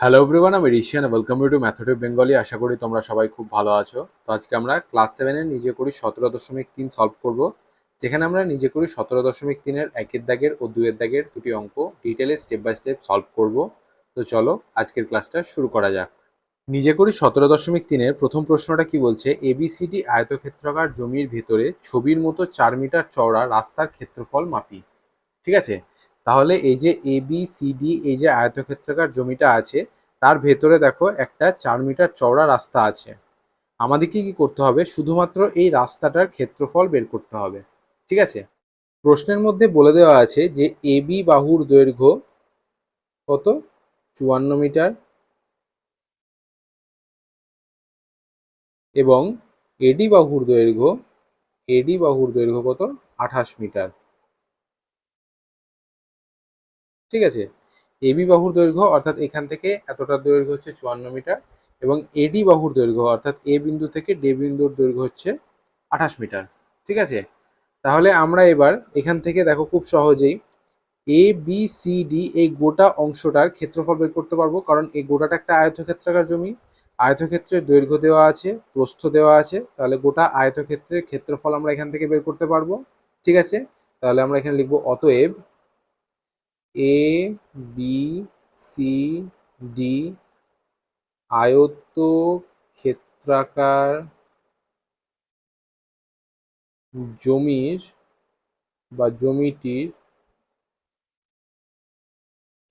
Hello everyone আমি Rishiyan welcome to mathed Bengali আশা করি তোমরা সবাই খুব ভালো আছো। তো আজকে আমরা ক্লাস সেভেনের নিজে করি সতেরো দশমিক তিন সলভ করব, যেখানে আমরা নিজে করি সতেরো দশমিক তিনের একের দাগের ও দুয়ের দাগের দুটি অঙ্ক ডিটেলে স্টেপ বাই স্টেপ সলভ করব। তো চলো আজকের ক্লাসটা শুরু করা যাক। নিজে করি সতেরো দশমিক তিনের প্রথম প্রশ্নটা কি বলছে? এবিসিডি আয়তক্ষেত্রাকার জমির ভেতরে ছবির মতো চার মিটার চওড়া রাস্তার ক্ষেত্রফল মাপি। ঠিক আছে? তাহলে এই যে এ বি সি ডি এই যে আয়তক্ষেত্রাকার জমিটা আছে, তার ভেতরে দেখো একটা চার মিটার চওড়া রাস্তা আছে। আমাদেরকে কি করতে হবে? শুধুমাত্র এই রাস্তাটার ক্ষেত্রফল বের করতে হবে। ঠিক আছে? প্রশ্নের মধ্যে বলে দেওয়া আছে যে এ বি বাহুর দৈর্ঘ্য কত? চুয়ান্ন মিটার। এবং এডি বাহুর দৈর্ঘ্য এডি বাহুর দৈর্ঘ্য কত? আঠাশ মিটার। ঠিক আছে? এবি বাহুর দৈর্ঘ্য, অর্থাৎ এখান থেকে এতটা দৈর্ঘ্য হচ্ছে চুয়ান্ন মিটার এবং এডি বাহুর দৈর্ঘ্য, অর্থাৎ এ বিন্দু থেকে ডে বিন্দুর দৈর্ঘ্য হচ্ছে আঠাশ মিটার। ঠিক আছে? তাহলে আমরা এবার এখান থেকে দেখো খুব সহজেই এ বি সি ডি এই গোটা অংশটার ক্ষেত্রফল বের করতে পারব, কারণ এই গোটাটা একটা আয়তক্ষেত্রাকার জমি। আয়তক্ষেত্রের দৈর্ঘ্য দেওয়া আছে, প্রস্থ দেওয়া আছে, তাহলে গোটা আয়তক্ষেত্রের ক্ষেত্রফল আমরা এখান থেকে বের করতে পারব। ঠিক আছে? তাহলে আমরা এখানে লিখব, অতএব এ বি সি ডি আয়ত্ত ক্ষেত্রাকার জমির বা জমিটির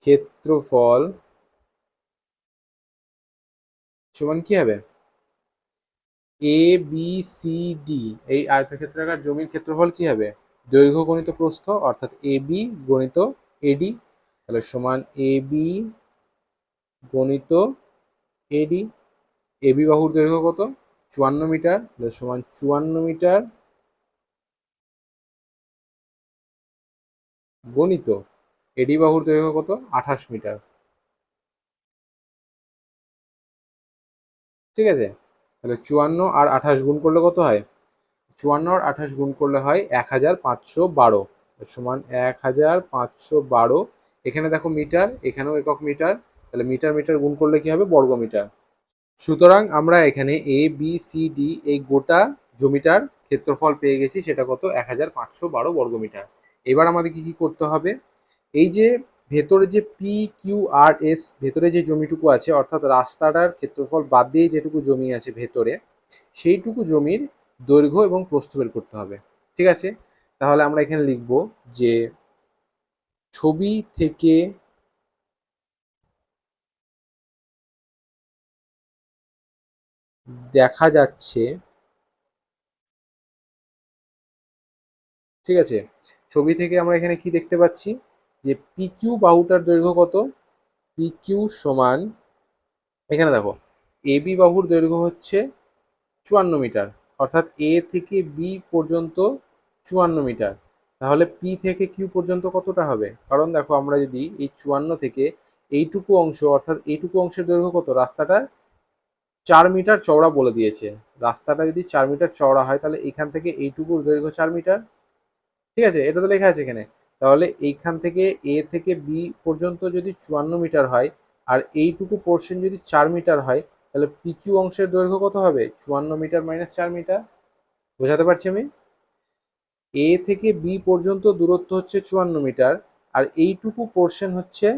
ক্ষেত্রফল সমান কি হবে? এ বি সি ডি এই আয়তক্ষেত্রাকার জমির ক্ষেত্রফল কি হবে? দৈর্ঘ্য গণিত প্রস্থ, অর্থাৎ এ বি গণিত এডি তাহলে সমান এ বি গণিত এডি এবি বাহুর দৈর্ঘ্য কত? চুয়ান্ন মিটার, তাহলে সমান চুয়ান্ন মিটার গণিত এডি বাহুর দৈর্ঘ্য কত? আঠাশ মিটার। ঠিক আছে? তাহলে চুয়ান্ন আর আঠাশ গুণ করলে কত হয়? চুয়ান্ন আর আঠাশ গুণ করলে হয় এক হাজার পাঁচশো বারো। সমান এক হাজার পাঁচশো বারো। এখানে দেখো মিটার, এখানেও একক মিটার। তাহলে মিটার মিটার গুণ করলে কি হবে? বর্গ মিটার সুতরাং আমরা এখানে এ বি সি ডি এই গোটা জমিটার ক্ষেত্রফল পেয়ে গেছি, সেটা কত? এক হাজার পাঁচশো বারো বর্গ মিটার এবার আমাদেরকে কি করতে হবে? এই যে ভেতরে যে পি কিউ আর এস ভেতরে যে জমিটুকু আছে, অর্থাৎ রাস্তাটার ক্ষেত্রফল বাদ দিয়ে যেটুকু জমি আছে ভেতরে, সেইটুকু জমির দৈর্ঘ্য এবং প্রস্থ বের করতে হবে। ঠিক আছে? তাহলে আমরা এখানে লিখব যে ছবি থেকে দেখা যাচ্ছে, ঠিক আছে? ছবি থেকে আমরা এখানে কি দেখতে পাচ্ছি? যে পিকিউ বাহুটার দৈর্ঘ্য কত? পিকিউ সমান, এখানে দেখো এ বি বাহুর দৈর্ঘ্য হচ্ছে চুয়ান্ন মিটার, অর্থাৎ এ থেকে বি পর্যন্ত চুয়ান্ন মিটার। তাহলে পি থেকে কিউ পর্যন্ত কতটা হবে? কারণ দেখো আমরা যদি এই চুয়ান্ন থেকে এইটুকু অংশ, অর্থাৎ এইটুকু অংশের দৈর্ঘ্য কত? রাস্তাটা চার মিটার চওড়া বলে দিয়েছে। রাস্তাটা যদি চার মিটার চওড়া হয়, তাহলে এখান থেকে এইটুকুর দৈর্ঘ্য চার মিটার। ঠিক আছে? এটা তো লেখা আছে এখানে। তাহলে এইখান থেকে এ থেকে বি পর্যন্ত যদি চুয়ান্ন মিটার হয়, আর এইটুকু পোর্শন যদি চার মিটার হয়, তাহলে পিকিউ অংশের দৈর্ঘ্য কত হবে? চুয়ান্ন মিটার মাইনাস চার মিটার। বোঝাতে পারছি আমি? এ থেকে বি পর্যন্ত দূরত্ব হচ্ছে চুয়ান্ন মিটার, আর এইটুকু পোর্শন হচ্ছে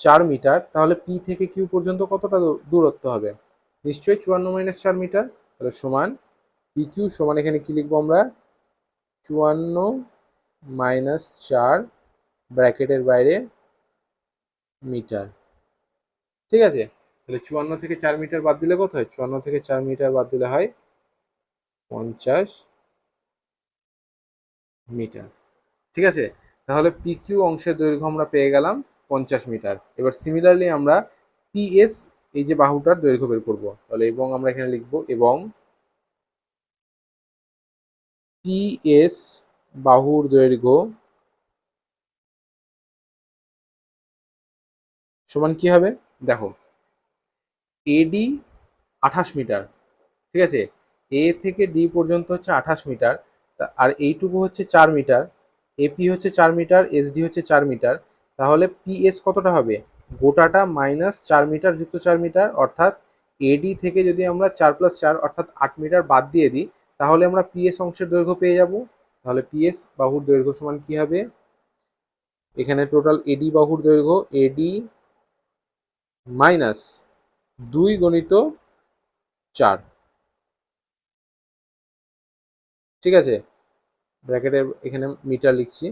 চার মিটার, তাহলে পি থেকে কিউ পর্যন্ত কতটা দূরত্ব হবে? নিশ্চয়ই চুয়ান্ন মাইনাস চার মিটার, তাহলে সমান পি কিউ সমান এখানে কি লিখব আমরা? চুয়ান্ন মাইনাস চার ব্র্যাকেটের বাইরে মিটার। ঠিক আছে? তাহলে চুয়ান্ন থেকে চার মিটার বাদ দিলে কত হয়? চুয়ান্ন থেকে চার মিটার বাদ দিলে হয় পঞ্চাশ মিটার। ঠিক আছে? তাহলে পিকিউ অংশের দৈর্ঘ্য আমরা পেয়ে গেলাম পঞ্চাশ মিটার। এবার সিমিলারলি আমরা পিএস এই যে বাহুটার দৈর্ঘ্য বের করব। তাহলে এবং আমরা এখানে লিখব এবং পিএস বাহুর দৈর্ঘ্য সমান কি হবে? দেখো এডি আঠাশ মিটার। ঠিক আছে? এ থেকে ডি পর্যন্ত হচ্ছে আঠাশ মিটার। আর এইটুকু হচ্ছে চার মিটার এপি হচ্ছে চার মিটার এসডি হচ্ছে চার মিটার, তাহলে পিএস কতটা হবে? গোটাটা মাইনাস চার মিটার যুক্ত চার মিটার, অর্থাৎ এডি থেকে যদি আমরা চার প্লাস চার, অর্থাৎ আট মিটার বাদ দিয়ে দিই, তাহলে আমরা পিএস অংশের দৈর্ঘ্য পেয়ে যাব। তাহলে পিএস বাহুর দৈর্ঘ্য সমান কি হবে? এখানে টোটাল এডি বাহুর দৈর্ঘ্য এডি মাইনাস দুই গণিত চার। ঠিক আছে? ব্র্যাকেটের এখানে মিটার লিখছি।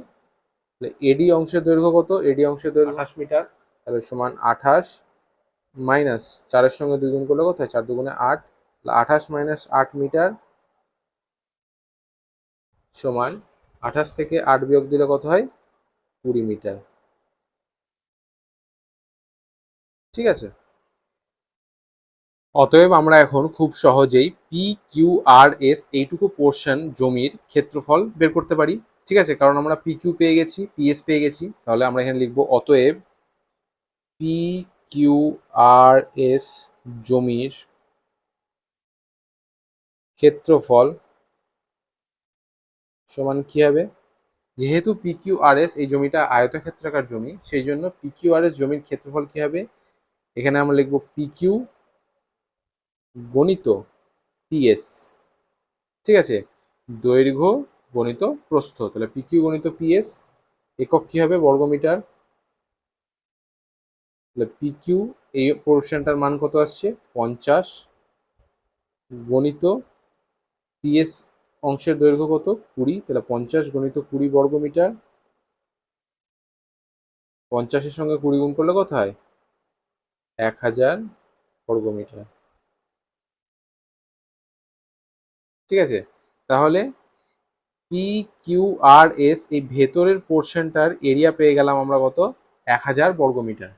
তাহলে এডি অংশের দৈর্ঘ্য কত? এডি অংশের দৈর্ঘ্য আঠাশ মিটার। তাহলে সমান আঠাশ মাইনাস চারের সঙ্গে দুই গুণ করলে কত হয়? চার দুগুণে আট। আঠাশ মাইনাস আট মিটার সমান আঠাশ থেকে আট বিয়োগ দিলে কত হয়? কুড়ি মিটার। ঠিক আছে? অতএব আমরা এখন খুব সহজেই পি কিউ আর এস এইটুকু পোর্শন জমির ক্ষেত্রফল বের করতে পারি। ঠিক আছে? কারণ আমরা পি কিউ পেয়ে গেছি পিএস পেয়ে গেছি। তাহলে আমরা এখানে লিখব, অতএব পি কিউ আর এস জমির ক্ষেত্রফল সমান কি হবে? যেহেতু পি কিউ আর এস এই জমিটা আয়তক্ষেত্রাকার জমি, সেই জন্য পি কিউ আর এস জমির ক্ষেত্রফল কি হবে? এখানে আমরা লিখব পি কিউ গণিত পিএস ঠিক আছে? দৈর্ঘ্য গণিত প্রস্থ। তাহলে পি কিউ গণিত পিএস একক কি হবে বর্গমিটার? তাহলে পি কিউ এই পোর্শনটার মান কত আসছে? পঞ্চাশ। গণিত পিএস অংশের দৈর্ঘ্য কত? কুড়ি। তাহলে পঞ্চাশ গণিত কুড়ি বর্গমিটার। পঞ্চাশের সঙ্গে কুড়ি গুণ করলে কত হয়? এক হাজার বর্গমিটার। ঠিক আছে? তাহলে পি কিউ আর এস এই ভেতরের পোর্শনটার এরিয়া পেয়ে গেলাম আমরা কত? এক হাজার বর্গমিটার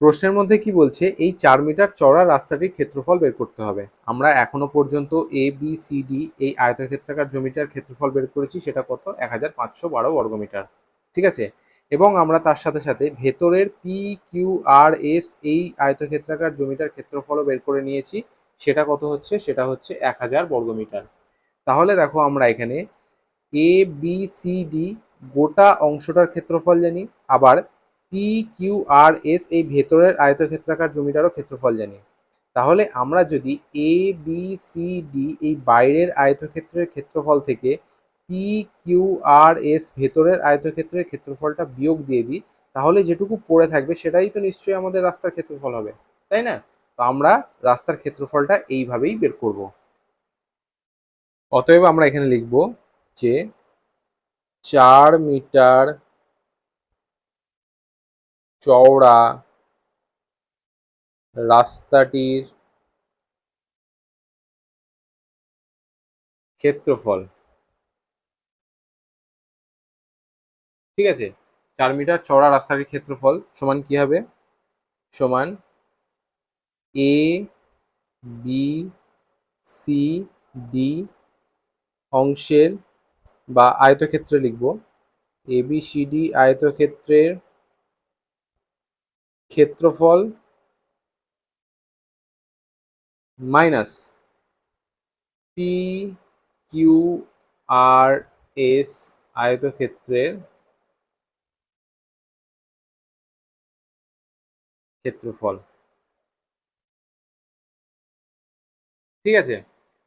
প্রশ্নের মধ্যে কি বলছে? এই চার মিটার চড়া রাস্তাটির ক্ষেত্রফল বের করতে হবে। আমরা এখনও পর্যন্ত এ বি সি ডি এই আয়তক্ষেত্রাকার জমিটার ক্ষেত্রফল বের করেছি, সেটা কত? এক হাজার পাঁচশো বারো বর্গমিটার ঠিক আছে? এবং আমরা তার সাথে সাথে ভেতরের পি কিউ আর এস এই আয়তক্ষেত্রাকার জমিটার ক্ষেত্রফলও বের করে নিয়েছি। সেটা কত হচ্ছে? সেটা হচ্ছে এক হাজার বর্গমিটার। তাহলে দেখো আমরা এখানে এ বি সি ডি গোটা অংশটার ক্ষেত্রফল জানি, আবার পি কিউ আর এস এই ভেতরের আয়তক্ষেত্রাকার জমিটারও ক্ষেত্রফল জানি। তাহলে আমরা যদি এ বি সি ডি এই বাইরের আয়তক্ষেত্রের ক্ষেত্রফল থেকে পি কিউ আর এস ভেতরের আয়তক্ষেত্রের ক্ষেত্রফলটা বিয়োগ দিয়ে দিই, তাহলে যেটুকু পড়ে থাকবে সেটাই তো নিশ্চয়ই আমাদের রাস্তার ক্ষেত্রফল হবে। তাই না? তো আমরা রাস্তার ক্ষেত্রফলটা এইভাবেই বের করব। অতএব আমরা এখানে লিখব যে চার মিটার চওড়া রাস্তাটির ক্ষেত্রফল। ঠিক আছে? চার মিটার চওড়া রাস্তাটির ক্ষেত্রফল সমান কি হবে? সমান এ বি সি ডি অংশের বা আয়তক্ষেত্রে লিখব। এ বি সি ডি আয়তক্ষেত্রের ক্ষেত্রফল minus P Q R S আয়তক্ষেত্রের ক্ষেত্রফল। ঠিক আছে?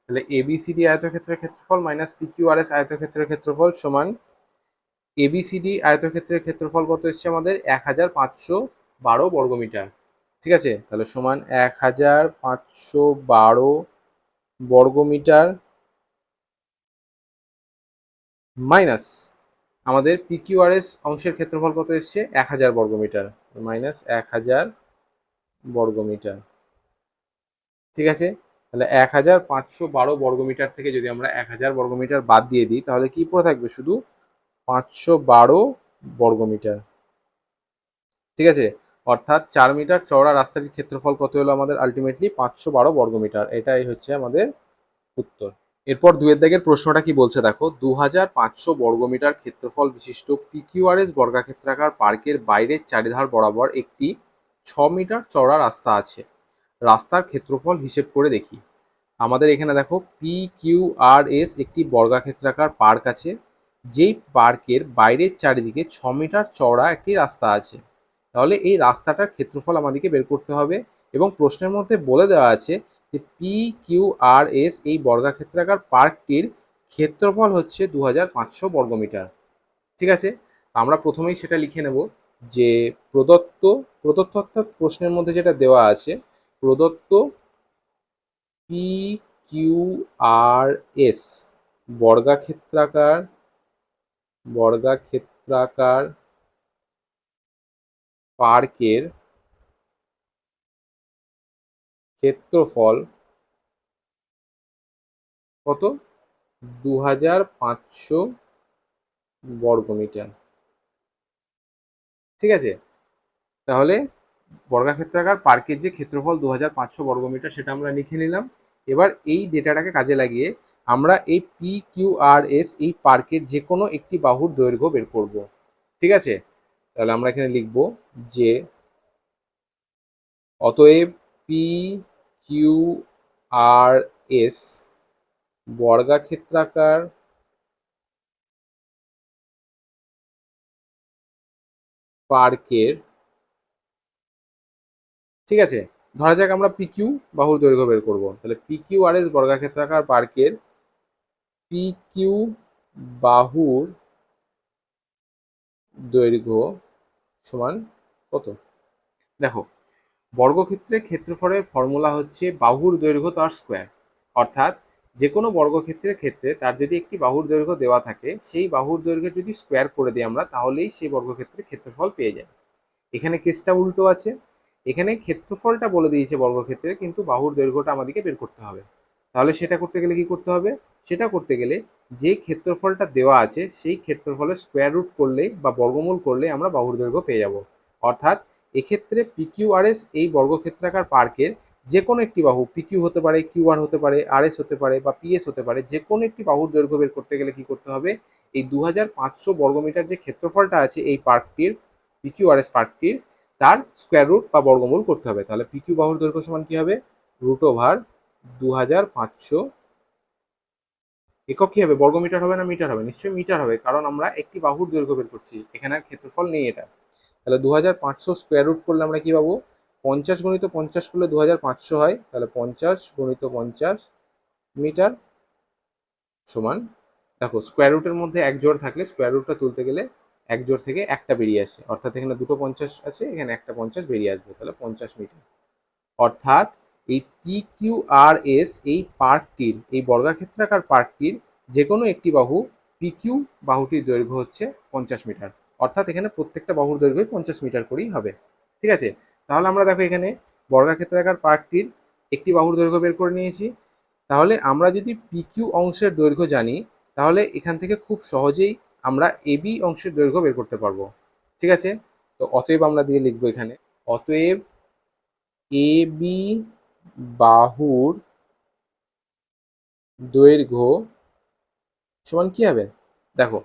তাহলে এবিসিডি আয়তক্ষেত্রের ক্ষেত্রফল minus P Q R S আয়তক্ষেত্রের ক্ষেত্রফল সমান এবিসিডি আয়তক্ষেত্রের ক্ষেত্রফল কত এসছে আমাদের? এক হাজার পাঁচশো বারো বর্গমিটার। ঠিক আছে? তাহলে সমান এক হাজার পাঁচশো বারো বর্গমিটার মাইনাস আমাদের পিকিউআরএস অংশের ক্ষেত্রফল কত এসছে? এক হাজার বর্গমিটার। মাইনাস এক হাজার বর্গমিটার। ঠিক আছে? তাহলে এক হাজার পাঁচশো বারো বর্গমিটার থেকে যদি আমরা এক হাজার বর্গমিটার বাদ দিয়ে দিই, তাহলে কি পড়ে থাকবে? শুধু পাঁচশো বারো বর্গমিটার ঠিক আছে? অর্থাৎ চার মিটার চওড়া রাস্তাটির ক্ষেত্রফল কত হলো আমাদের? আলটিমেটলি পাঁচশো বারো বর্গমিটার এটাই হচ্ছে আমাদের উত্তর। এরপর দুয়ের দাগের প্রশ্নটা কি বলছে? দেখো দু হাজার পাঁচশো বর্গমিটার ক্ষেত্রফল বিশিষ্ট পিকিউআরএস বর্গাক্ষেত্রাকার পার্কের বাইরের চারিধার বরাবর একটি ছ মিটার চওড়া রাস্তা আছে। রাস্তার ক্ষেত্রফল হিসেব করে দেখি। আমাদের এখানে দেখো পি কিউ আর এস একটি বর্গাক্ষেত্রাকার পার্ক আছে, যেই পার্কের বাইরের চারিদিকে ছ মিটার চওড়া একটি রাস্তা আছে। তাহলে এই রাস্তাটার ক্ষেত্রফল আমাদেরকে বের করতে হবে এবং প্রশ্নের মধ্যে বলে দেওয়া আছে যে পি কিউ আর এস এই বর্গাক্ষেত্রাকার পার্কটির ক্ষেত্রফল হচ্ছে দু হাজার পাঁচশো বর্গমিটার ঠিক আছে? আমরা প্রথমেই সেটা লিখে নেব যে প্রদত্ত প্রদত্ত প্রশ্নের মধ্যে যেটা দেওয়া আছে প্রদত্ত পি কিউ আর এস বর্গাক্ষেত্রাকার বর্গাক্ষেত্রাকার পার্কের ক্ষেত্রফল কত? দু হাজার পাঁচশো বর্গমিটার। ঠিক আছে? তাহলে বর্গাক্ষেত্রাকার পার্কের যে ক্ষেত্রফল দু হাজার পাঁচশো বর্গমিটার সেটা আমরা লিখে নিলাম। এবার এই ডেটাটাকে কাজে লাগিয়ে আমরা এই পি কিউ আর এস এই পার্কের যে কোনো একটি বাহুর দৈর্ঘ্য বের করব। ঠিক আছে? তাহলে আমরা এখানে লিখব যে অতএব পি কিউ আর এস বর্গাক্ষেত্রাকার পার্কের ঠিক আছে? ধরা যাক আমরা পিকিউ বাহুর দৈর্ঘ্য বের করব। তাহলে পিকিউ আর এস বর্গাক্ষেত্রাকার পার্কের পিকিউ বাহুর দৈর্ঘ্য সমান কত? দেখো বর্গক্ষেত্রের ক্ষেত্রফলের ফর্মুলা হচ্ছে বাহুর দৈর্ঘ্য তার স্কোয়ার অর্থাৎ যে কোনো বর্গক্ষেত্রের ক্ষেত্রে তার যদি একটি বাহুর দৈর্ঘ্য দেওয়া থাকে, সেই বাহুর দৈর্ঘ্য যদি স্কোয়ার করে দিই আমরা, তাহলেই সেই বর্গক্ষেত্রের ক্ষেত্রফল পেয়ে যাই এখানে কেসটা উল্টো আছে। এখানে ক্ষেত্রফলটা বলে দিয়েছে বর্গক্ষেত্রে কিন্তু বাহুর দৈর্ঘ্যটা আমাদেরকে বের করতে হবে। তাহলে সেটা করতে গেলে কি করতে হবে? সেটা করতে গেলে যে ক্ষেত্রফলটা দেওয়া আছে, সেই ক্ষেত্রফলের স্কোয়ার রুট করলেই বা বর্গমূল করলে আমরা বাহুর দৈর্ঘ্য পেয়ে যাব। অর্থাৎ এক্ষেত্রে পিকিউআরএস এই বর্গক্ষেত্রাকার পার্কের যে কোনো একটি বাহু পিকিউ হতে পারে কিউআর হতে পারে আরএস হতে পারে বা পিএস হতে পারে যে কোনো একটি বাহুর দৈর্ঘ্য বের করতে গেলে কি করতে হবে? এই দু হাজার পাঁচশো বর্গমিটার যে ক্ষেত্রফলটা আছে এই পার্কটির পিকিউআরএস পার্কটির তার স্কোয়ার রুট বা বর্গমূল করতে হবে। তাহলে পিকিউ বাহুর দৈর্ঘ্য সমান কি হবে? রুট ওভার দু হাজার পাঁচশো একক কি হবে? বর্গ মিটার হবে না মিটার হবে? নিশ্চয়ই মিটার হবে, কারণ আমরা একটি বাহুর দৈর্ঘ্য বের করছি। এখানে আর ক্ষেত্রফল নেই এটা। তাহলে দু হাজার পাঁচশো স্কোয়ার রুট করলে আমরা কি পাবো? পঞ্চাশ গণিত পঞ্চাশ করলে দু হাজার পাঁচশো হয়। তাহলে পঞ্চাশ গণিত পঞ্চাশ মিটার সমান, দেখো স্কোয়ার রুটের মধ্যে এক জোড় থাকলে স্কোয়ার রুটটা তুলতে গেলে এক জোড় থেকে একটা বেরিয়ে আসে। অর্থাৎ এখানে দুটো পঞ্চাশ আছে, এখানে একটা পঞ্চাশ বেরিয়ে আসবে, তাহলে পঞ্চাশ মিটার। অর্থাৎ এই পি কিউ আর এস এই পার্কটির, এই বর্গাক্ষেত্রাকার পার্কটির যে কোনো একটি বাহু পি কিউ বাহুটির দৈর্ঘ্য হচ্ছে পঞ্চাশ মিটার। অর্থাৎ এখানে প্রত্যেকটা বাহুর দৈর্ঘ্যই পঞ্চাশ মিটার করেই হবে। ঠিক আছে? তাহলে আমরা দেখো এখানে বর্গাক্ষেত্রাকার পার্কটির একটি বাহুর দৈর্ঘ্য বের করে নিয়েছি। তাহলে আমরা যদি পিকিউ অংশের দৈর্ঘ্য জানি, তাহলে এখান থেকে খুব সহজেই আমরা এবি অংশের দৈর্ঘ্য বের করতে পারব। ঠিক আছে? তো অতএব আমরা দিয়ে লিখব এখানে, অতএব এ, বি বাহুর দৈর্ঘ্য সমান কি হবে? দেখো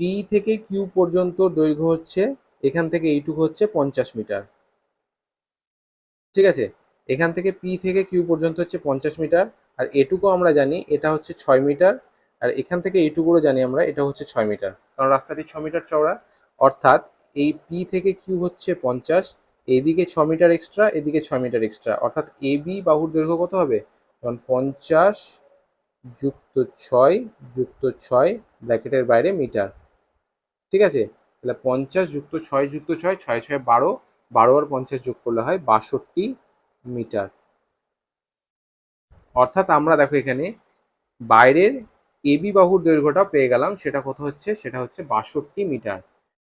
পি থেকে কিউ পর্যন্ত দৈর্ঘ্য হচ্ছে, এখান থেকে এইটুকু হচ্ছে পঞ্চাশ মিটার। ঠিক আছে? এখান থেকে পি থেকে কিউ পর্যন্ত হচ্ছে পঞ্চাশ মিটার, আর এটুকু আমরা জানি, এটা হচ্ছে ছয় মিটার আর এখান থেকে এইটুকুও জানি আমরা, এটা হচ্ছে ছয় মিটার। কারণ রাস্তাটি ছ মিটার চওড়া। অর্থাৎ এই পি থেকে কিউ হচ্ছে পঞ্চাশ, এইদিকে ছ মিটার এক্সট্রা এদিকে ছ মিটার এক্সট্রা অর্থাৎ এ বি বাহুর দৈর্ঘ্য কত হবে? কারণ পঞ্চাশ যুক্ত ছয় যুক্ত ছয় ব্র্যাকেটের বাইরে মিটার। ঠিক আছে? তাহলে পঞ্চাশ যুক্ত ছয় যুক্ত ছয় ছয় ছয় বারো বারো আর পঞ্চাশ যোগ করলে হয় বাষট্টি মিটার। অর্থাৎ আমরা দেখো এখানে বাইরের এবি বাহুর দৈর্ঘ্যটা পেয়ে গেলাম, সেটা কত হচ্ছে? সেটা হচ্ছে বাষট্টি মিটার।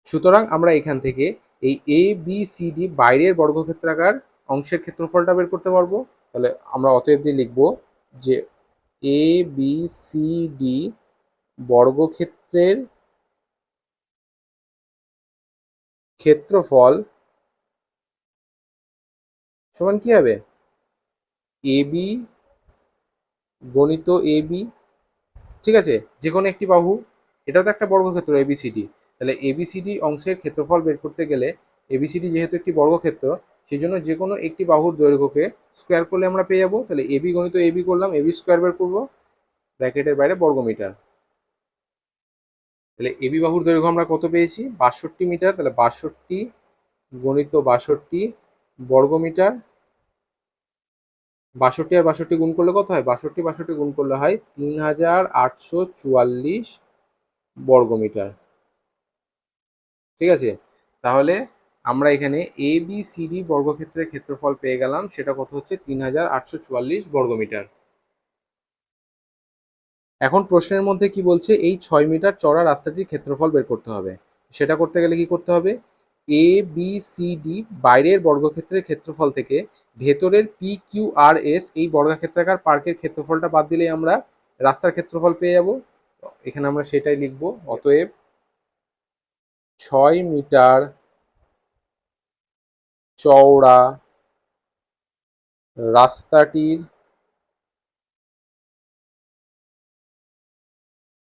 সুতরাং আমরা এখান থেকে এই এ, বি, সি, ডি বাইরের বর্গক্ষেত্রাকার অংশের ক্ষেত্রফলটা বের করতে পারব। তাহলে আমরা অতএব দিয়ে লিখব যে এ, বি, সি, ডি বর্গক্ষেত্রের ক্ষেত্রফল সমান কি হবে? এবি গণিত এ বি ঠিক আছে? যে কোনো একটি বাহু, এটাও তো একটা বর্গক্ষেত্র এবিসিডি তাহলে এবিসিডি অংশের ক্ষেত্রফল বের করতে গেলে এবিসিডি যেহেতু একটি বর্গক্ষেত্র সেই জন্য যে কোনো একটি বাহুর দৈর্ঘ্যকে স্কোয়ার করলে আমরা পেয়ে যাব। তাহলে এবি গণিত এবি করলাম এবি স্কোয়ার বের করব, ব্র্যাকেটের বাইরে বর্গমিটার তাহলে এবি বাহুর দৈর্ঘ্য আমরা কত পেয়েছি? বাষট্টি মিটার। তাহলে বাষট্টি গণিত বাষট্টি বর্গমিটার বাষট্টি আর বাষট্টি গুণ করলে কত হয়? বাষট্টি বাষট্টি গুণ করলে হয় তিন হাজার আটশো চুয়াল্লিশ বর্গমিটার। ঠিক আছে? তাহলে আমরা এখানে এ বি সি ডি বর্গক্ষেত্রের ক্ষেত্রফল পেয়ে গেলাম। সেটা কত হচ্ছে? তিন হাজার আটশো চুয়াল্লিশ বর্গমিটার। এখন প্রশ্নের মধ্যে কি বলছে? এই ছয় মিটার চড়া রাস্তাটির ক্ষেত্রফল বের করতে হবে। সেটা করতে গেলে কি করতে হবে? এ বি সি ডি বাইরের বর্গক্ষেত্রের ক্ষেত্রফল থেকে ভেতরের পি কিউ আর এস এই বর্গক্ষেত্রাকার পার্কের ক্ষেত্রফলটা বাদ দিলেই আমরা রাস্তার ক্ষেত্রফল পেয়ে যাব। এখানে আমরা সেটাই লিখব। অতএব ছয় মিটার চওড়া রাস্তাটির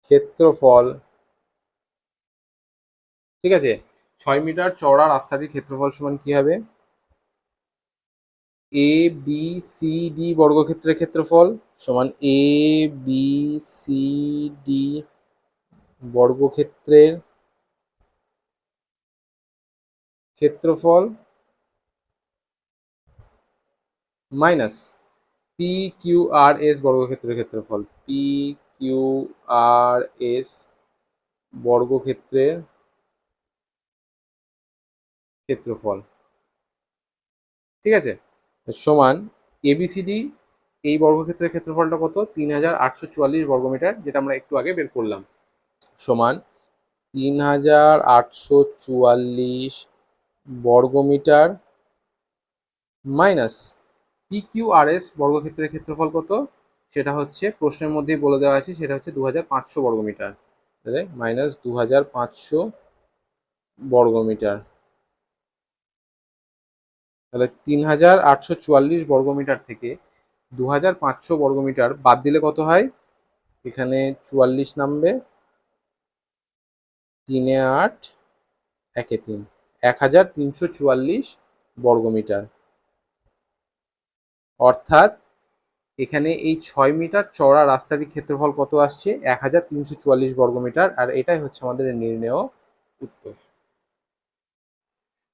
ক্ষেত্রফল, ঠিক আছে? ছয় মিটার চওড়া রাস্তাটির ক্ষেত্রফল সমান কি হবে? এ বি সি ডি বর্গক্ষেত্রের ক্ষেত্রফল সমান এ বি সি ডি বর্গক্ষেত্রের ক্ষেত্রফল minus P Q R S বর্গক্ষেত্রের ক্ষেত্রফল। পি কিউ আর এস বর্গক্ষেত্রের ক্ষেত্রফল। ঠিক আছে? সমান এবিসিডি এই বর্গক্ষেত্রের ক্ষেত্রফলটা কত? তিন হাজার আটশো চুয়াল্লিশ বর্গমিটার, যেটা আমরা একটু আগে বের করলাম। সমান তিন হাজার আটশো চুয়াল্লিশ বর্গমিটার minus P Q R S বর্গক্ষেত্রের ক্ষেত্রফল কত? সেটা হচ্ছে, প্রশ্নের মধ্যেই বলে দেওয়া আছে, সেটা হচ্ছে দু হাজার পাঁচশো বর্গমিটার। তাহলে মাইনাস দু হাজার পাঁচশো বর্গমিটার। তাহলে তিন হাজার আটশো চুয়াল্লিশ বর্গমিটার থেকে দু হাজার পাঁচশো বর্গমিটার বাদ দিলে কত হয়? এখানে চুয়াল্লিশ নামবে। তিনে আট, একে তিন। এক হাজার তিনশো চুয়াল্লিশ বর্গমিটার। অর্থাৎ এখানে এই ছয় মিটার চওড়া রাস্তাটির ক্ষেত্রফল কত আসছে? এক হাজার তিনশো চুয়াল্লিশ বর্গমিটার। আর এটাই হচ্ছে আমাদের নির্ণেয় উত্তর।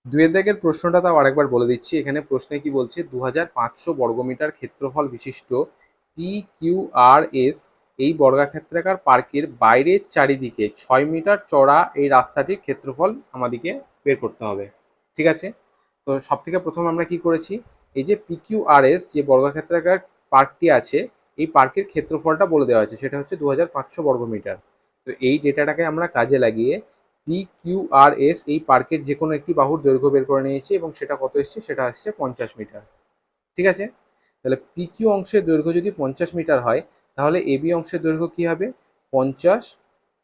দুয়ের দাগের প্রশ্নটা তাও আরেকবার বলে দিচ্ছি। এখানে প্রশ্নে কি বলছে? দু হাজার পাঁচশো বর্গমিটার ক্ষেত্রফল বিশিষ্ট পি কিউ আর এস এই বর্গাক্ষেত্রাকার পার্কের বাইরের চারিদিকে ছয় মিটার চড়া এই রাস্তাটির ক্ষেত্রফল আমাদেরকে বের করতে হবে। ঠিক আছে? তো সব থেকে প্রথম আমরা কি করেছি? এই যে পিকিউআরএস যে বর্গাক্ষেত্রাকার পার্কটি আছে, এই পার্কের ক্ষেত্রফলটা বলে দেওয়া আছে সেটা হচ্ছে দু হাজার পাঁচশো বর্গমিটার। তো এই ডেটাটাকে আমরা কাজে লাগিয়ে পিকিউআরএস এই পার্কের যে কোনো একটি বাহুর দৈর্ঘ্য বের করে নিয়েছি এবং সেটা কত এসছে? সেটা আসছে পঞ্চাশ মিটার। ঠিক আছে? তাহলে পিকিউ অংশের দৈর্ঘ্য যদি পঞ্চাশ মিটার হয়, তাহলে এবি অংশের দৈর্ঘ্য কি হবে? পঞ্চাশ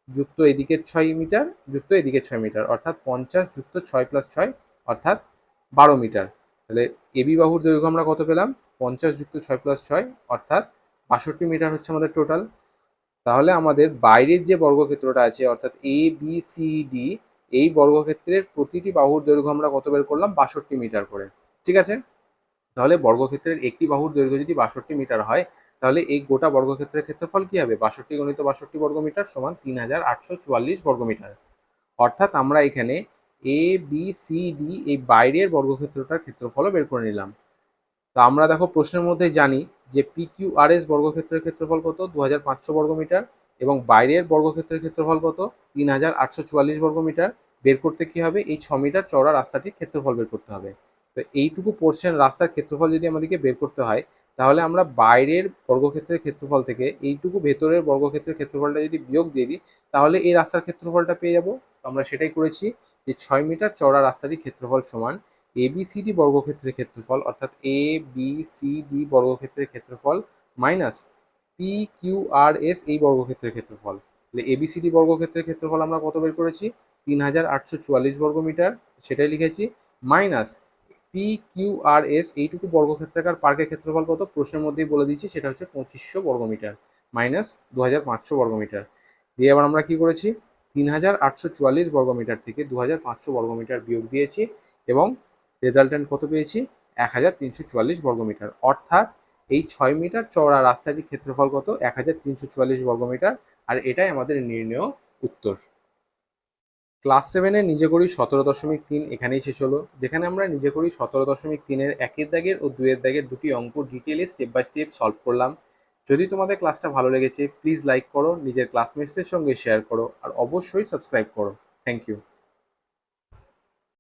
যুক্ত এদিকের ছয় মিটার, যুক্ত এদিকের ছয় মিটার। অর্থাৎ পঞ্চাশ যুক্ত ছয় প্লাস ছয়, অর্থাৎ বারো মিটার। তাহলে এবি বাহুর দৈর্ঘ্য আমরা কত পেলাম? পঞ্চাশ যুক্ত ছয় প্লাস ছয়, অর্থাৎ বাষট্টি মিটার হচ্ছে আমাদের টোটাল তাহলে আমাদের বাইরের যে বর্গক্ষেত্রটা আছে, অর্থাৎ এ বি সি ডি এই বর্গক্ষেত্রের প্রতিটি বাহুর দৈর্ঘ্য আমরা কত বের করলাম? বাষট্টি মিটার করে। ঠিক আছে? তাহলে বর্গক্ষেত্রের একটি বাহুর দৈর্ঘ্য যদি বাষট্টি মিটার হয়, তাহলে এই গোটা বর্গক্ষেত্রের ক্ষেত্রফল কি হবে? বাষট্টি গণিত বাষট্টি বর্গমিটার সমান তিন হাজার আটশো চুয়াল্লিশ বর্গমিটার অর্থাৎ আমরা এখানে এ বি সি ডি এই বাইরের বর্গক্ষেত্রটার ক্ষেত্রফলও বের করে নিলাম। তা আমরা দেখো প্রশ্নের মধ্যে জানি যে পি কিউ আর এস বর্গক্ষেত্রের ক্ষেত্রফল কত? দু হাজার পাঁচশো বর্গমিটার এবং বাইরের বর্গক্ষেত্রের ক্ষেত্রফল কত? তিন হাজার আটশো চুয়াল্লিশ বর্গমিটার। বের করতে কি হবে? এই ছ মিটার চওড়া রাস্তাটির ক্ষেত্রফল বের করতে হবে। তো এইটুকু পোর্শন রাস্তার ক্ষেত্রফল যদি আমাদেরকে বের করতে হয়, তাহলে আমরা বাইরের বর্গক্ষেত্রের ক্ষেত্রফল থেকে এইটুকু ভেতরের বর্গক্ষেত্রের ক্ষেত্রফলটা যদি বিয়োগ দিয়ে দিই, তাহলে এই রাস্তার ক্ষেত্রফলটা পেয়ে যাব। আমরা সেটাই করেছি যে ছয় মিটার চওড়া রাস্তাটির ক্ষেত্রফল সমান এ বি সি ডি বর্গক্ষেত্রের ক্ষেত্রফল, অর্থাৎ এ বি সি ডি বর্গক্ষেত্রের ক্ষেত্রফল minus P Q R S এই বর্গক্ষেত্রের ক্ষেত্রফল। তাহলে এ বি সি বর্গক্ষেত্রের ক্ষেত্রফল আমরা কত বের করেছি? তিন হাজার আটশো চুয়াল্লিশ বর্গমিটার, সেটাই লিখেছি। Minus P Q R S এইটুকু বর্গক্ষেত্রাকার পার্কের ক্ষেত্রফল কত? প্রশ্নের মধ্যেই বলে দিচ্ছি, সেটা হচ্ছে পঁচিশশো বর্গমিটার মাইনাস দু হাজার পাঁচশো বর্গমিটার। দিয়ে আবার আমরা কি করেছি? তিন হাজার আটশো চুয়াল্লিশ বর্গমিটার থেকে দু হাজার পাঁচশো বর্গমিটার বিয়োগ দিয়েছি এবং রেজাল্টেন্ট কত পেয়েছি? এক হাজার তিনশো চুয়াল্লিশ বর্গমিটার। অর্থাৎ এই ছয় মিটার চওড়া রাস্তাটির ক্ষেত্রফল কত? এক হাজার তিনশো চুয়াল্লিশ বর্গমিটার। আর এটাই আমাদের নির্ণেয় উত্তর। ক্লাস সেভেনে নিজে করি সতেরো দশমিক তিন, এখানেই শেষ হলো। যেখানে আমরা নিজে করি সতেরো দশমিক তিনের একের দাগের ও দুয়ের দাগের দুটি অঙ্ক ডিটেলে স্টেপ বাই স্টেপ সলভ করলাম। যদি তোমাদের ক্লাসটা ভালো লেগেছে প্লিজ লাইক করো, নিজের ক্লাসমেটসদের সঙ্গে শেয়ার করো, আর অবশ্যই সাবস্ক্রাইব করো। Thank you